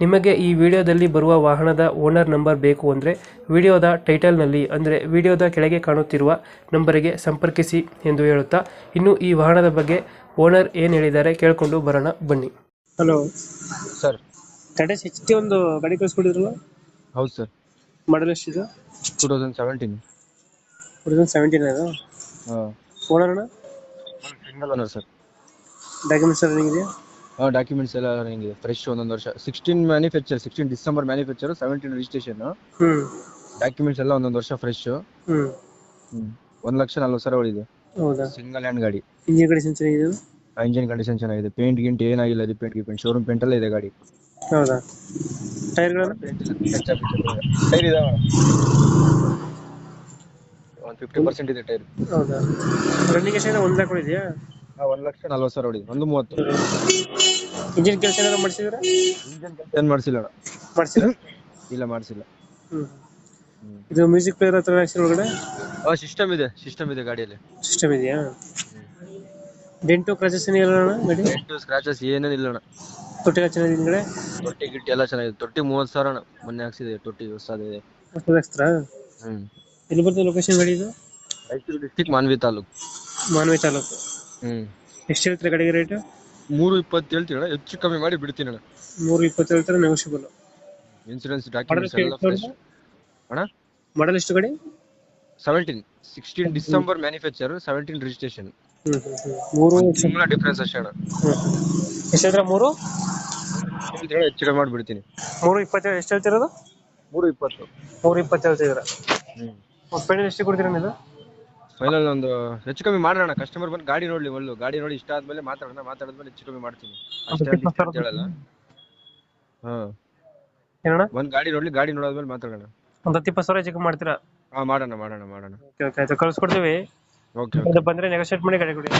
ನಿಮಗೆ ಈ ವಿಡಿಯೋದಲ್ಲಿ ಬರುವ ವಾಹನದ ಓನರ್ ನಂಬರ್ ಬೇಕು ಅಂದರೆ ವಿಡಿಯೋದ ಟೈಟಲ್ನಲ್ಲಿ ಅಂದರೆ ವಿಡಿಯೋದ ಕೆಳಗೆ ಕಾಣುತ್ತಿರುವ ನಂಬರಿಗೆ ಸಂಪರ್ಕಿಸಿ ಎಂದು ಹೇಳುತ್ತಾ ಇನ್ನು ಈ ವಾಹನದ ಬಗ್ಗೆ ಓನರ್ ಏನು ಹೇಳಿದ್ದಾರೆ ಕೇಳಿಕೊಂಡು ಬರೋಣ ಬನ್ನಿ. ಹಲೋ. ಸರ್. ಟಾಟಾ ಸಿಕ್ಸ್ಟಿ ಒಂದು ಗಾಡಿ ಕಳಿಸ್ಕೊಡಿದ್ರಲ್ಲ? ಹೌದು ಸರ್. ಮಾಡಲ್ ಎಷ್ಟಿದೆ? Two thousand seventeen two thousand seventeen ಅದು? ಹಾಂ. ಓನರ್ ಅಣ್ಣ? Single owner sir. Documents sir ಇದೆಯಾ? ಡಾಕ್ಯುಮೆಂಟ್ಸ್ ಎಲ್ಲ ನಿಮಗೆ ಫ್ರೆಶ್ ಒಂದೊಂದು ವರ್ಷ. Sixteen manufacture sixteen December manufacture seventeen registration documents ಎಲ್ಲ ಒಂದೊಂದು ವರ್ಷ ಫ್ರೆಶ್ ಒಂದು ಲಕ್ಷ ನಲ್ವತ್ತು ಸಾವಿರ ಹೌದಾ? ಸಿಂಗಲ್ ಹ್ಯಾಂಡ್ ಗಾಡಿ. ಇಂಜಿನ್ ಕಂಡೀಷನ್ ಚೆನ್ನಾಗಿದೆ ಇಂಜಿನ್ ಕಂಡೀಷನ್ ಚೆನ್ನಾಗಿದೆ ಪೇಂಟ್ ಗಿಂಟ್ ಏನಾಗಿಲ್ಲ ಅದು ಪೇಂಟ್ ಗಿಂಟ್. ಶೋರೂಮ್ ಪೇಂಟ್ ಎಲ್ಲ ಇದೆ ಗಾಡಿ. ಹೌದಾ? ಟೈರ್ಗಳನ್ನು ಟೈರ್ ಇದಾವ? ಒಂದು ಫಿಫ್ಟಿ ಪರ್ಸೆಂಟ್ ಇದೆ ಟೈರ್ ಹೌದಾ? ರನ್ನಿಂಗ್ ಎಷ್ಟು ಒಂದು ಲ್ಯಾಕ್ ಇದೆಯಾ ಒಂದು ಲಕ್ಷ ನಲ್ವತ್ತು ಸಾವಿರ ಹೊಡಿದೆ ಒಂದು ಮೂವತ್ತು. ಇಂಜಿನ್ ಕೆಲಸ ಏನಾದ್ರು ಮಾಡಿಸಿದ್ರೆ? ಇಂಜಿನ್ ಏನು ಮಾಡಿಸಿಲ್ಲ ಅಣ್ಣ. ಮಾಡಿಸಿಲ್ಲ? ಇಲ್ಲ ಮಾಡಿಸಿಲ್ಲ. ಇದು ಮ್ಯೂಸಿಕ್ ಪ್ಲೇಯರ್ ಹತ್ರ ಒಳಗಡೆ? ಆ ಸಿಸ್ಟಮ್ ಇದೆ ಸಿಸ್ಟಮ್ ಇದೆ ಗಾಡಿಯಲ್ಲಿ. ಸಿಸ್ಟಮ್ ಇದೆಯಾ? ಡೆಂಟು ಕ್ರಾಚಸ್ ಏನಿಲ್ಲ ಅಣ್ಣ ಗಾಡಿ? ಎಂಟು ಸ್ಕ್ರಾಚಸ್ ಏನೇನಿಲ್ಲ ಅಣ್ಣ. ಹಿಂದ್ಗಡೆ ತೊಟ್ಟಿ ಗಿಟ್ಟಿ ಎಲ್ಲ ಚೆನ್ನಾಗಿದೆ. ತೊಟ್ಟಿ ಮೂವತ್ತು ಸಾವಿರ ಅಣ್ಣ ಮೊನ್ನೆ ಹಾಕ್ಸಿದೆ ತೊಟ್ಟಿ ಹೊಸದಿದೆ ಅಷ್ಟು ಹಾಕ್ಸ್ತಾರಾ ಹ್ಮ್. ಎಲ್ಲಿ ಬರ್ತದೆ ಲೊಕೇಶನ್ ಗಾಡಿ ಇದು? ರಾಯಚೂರು ಡಿಸ್ಟಿಕ್ ಮಾನ್ವಿ ತಾಲೂಕು. ಮಾನ್ವಿ ತಾಲೂಕು. ಹ್ಮ್. ಎಷ್ಟು ಹೇಳ್ತೀರಾ ಗಾಡಿಗೆ ರೇಟ್ ಮೂರು ಇಪ್ಪತ್ತು ಹೇಳ್ತೀನಿ ಅಣ್ಣ. ಹೆಚ್ಚು ಕಮ್ಮಿ ಮಾಡಿ ಬಿಡ್ತೀನಿ ಅಣ್ಣ. ಮೂರು ಇಪ್ಪತ್ತು ಹೇಳ್ತಾರೆ ನೆಗೋಷಿಯಬಲ್ ಇನ್ಸೂರೆನ್ಸ್ ಡಾಕ್ಯುಮೆಂಟ್ಸ್ ಎಲ್ಲ ಫ್ರೆಶ್ ಅಣ್ಣ? ಮಾಡಲ್ ಎಷ್ಟು ಗಾಡಿ seventeen sixteen December manufacture seventeen registration ಹ್ಞೂ ಹ್ಞೂ ಹ್ಞೂ ಮೂರು ತಿಂಗಳ ಡಿಫ್ರೆನ್ಸ್ ಅಷ್ಟೇ ಅಣ್ಣ. ಹ್ಞೂ ಎಷ್ಟು ಹೇಳಿದ್ರೆ ಮೂರು? ಹೇಳ್ತೀರಾ ಹೆಚ್ಚು ಕಮ್ಮಿ ಮಾಡಿ ಬಿಡ್ತೀನಿ. ಮೂರು ಇಪ್ಪತ್ತೇಳು ಎಷ್ಟು ಹೇಳ್ತಿರೋದು? ಮೂರು ಇಪ್ಪತ್ತು. ಮೂರು ಇಪ್ಪತ್ತು ಹೇಳ್ತಿದ್ದೀರಾ? ಒಂದು ಪೆಂಡಿಲ್ ಎಷ್ಟು ಕೊಡ್ತೀರಾ ನೀವು? ಫೈನಲ್ ಒಂದು ಹೆಚ್ಚು ಕಮ್ಮಿ ಮಾಡೋಣ. ಕಸ್ಟಮರ್ ಬಂದು ಗಾಡಿ ನೋಡ್ಲಿ ಒಳ್ಳು. ಗಾಡಿ ನೋಡಿ ಇಷ್ಟ ಆದ್ಮೇಲೆ ಮಾತಾಡೋಣ. ಮಾತಾಡಿದ್ಮೇಲೆ ಹೆಚ್ಚು ಕಮ್ಮಿ ಮಾಡ್ತೀನಿ. ಅಷ್ಟೇ ಅಂತ ಇಷ್ಟ ಅಂತ ಹೇಳಲ್ಲ. ಹಾ. ಏನಣ್ಣ? ಒಂದ್ ಗಾಡಿ ನೋಡ್ಲಿ ಗಾಡಿ ನೋಡಾದ್ಮೇಲೆ ಮಾತಾಡೋಣ. ಒಂದ್ ಹತ್ತು ಇಪ್ಪತ್ತು ಸಾವಿರ ಚೆಕ್ ಮಾಡ್ತೀರಾ? ಹಾ ಮಾಡೋಣ ಮಾಡೋಣ ಮಾಡೋಣ. ಓಕೆ ಕೊಡ್ತೀವಿ ಬಂದ್ರೆ ಕಳ್ಸ್ಕೊಡ್ತೀವಿ. ಓಕೆ ಅದು ಬಂದರೆ ನೆಗೋಷಿಯೇಟ್ ಮಾಡಿ ಗಾಡಿ ಕೊಡಿ.